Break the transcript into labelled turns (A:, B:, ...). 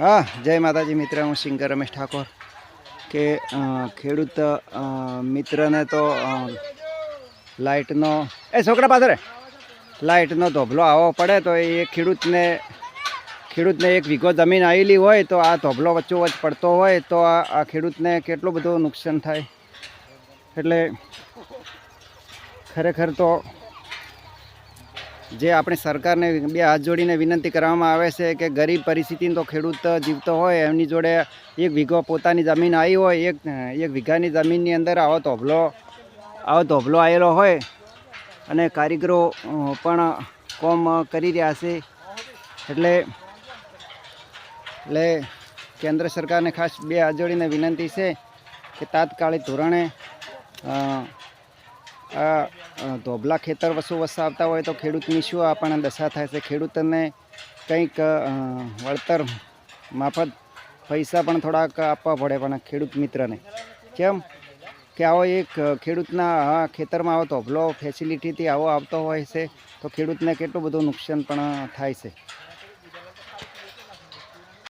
A: હા, જય માતાજી મિત્ર, હું સિંગર રમેશ ઠાકોર. કે ખેડૂત મિત્રને તો લાઇટનો, એ છોકરા પાછળ લાઇટનો ધોબલો આવવો પડે તો એ ખેડૂતને ખેડૂતને એક વીઘો જમીન આવેલી હોય તો આ ધોબલો વચ્ચોવચ્ચ પડતો હોય તો આ ખેડૂતને કેટલું બધું નુકસાન થાય. એટલે ખરેખર તો જે આપણે સરકારને બે હાથ જોડીને વિનંતી કરવામાં આવે છે કે ગરીબ પરિસ્થિતિનો તો ખેડૂત જીવતો હોય, એમની જોડે એક વીઘો પોતાની જમીન આવી હોય, એક એક વીઘાની જમીનની અંદર આવો ધોભલો આવો ધોભલો આવેલો હોય અને કારીગરો પણ કોમ કરી રહ્યા છે. એટલે એટલે કેન્દ્ર સરકારને ખાસ બે હાથ જોડીને વિનંતી છે કે તાત્કાલિક ધોરણે ધોબલા ખેતર વસો વસાવતા હોય તો ખેડૂતની શું આપણને દશા થાય છે? ખેડૂતને કંઈક વળતર માફત પૈસા પણ થોડાક આપવા પડે પણ ખેડૂત મિત્રને. કેમ કે આવો એક ખેડૂતના આ ખેતરમાં આવો ધોબલો ફેસિલિટીથી આવો આવતો હોય છે, તો ખેડૂતને કેટલું બધું નુકસાન પણ થાય છે.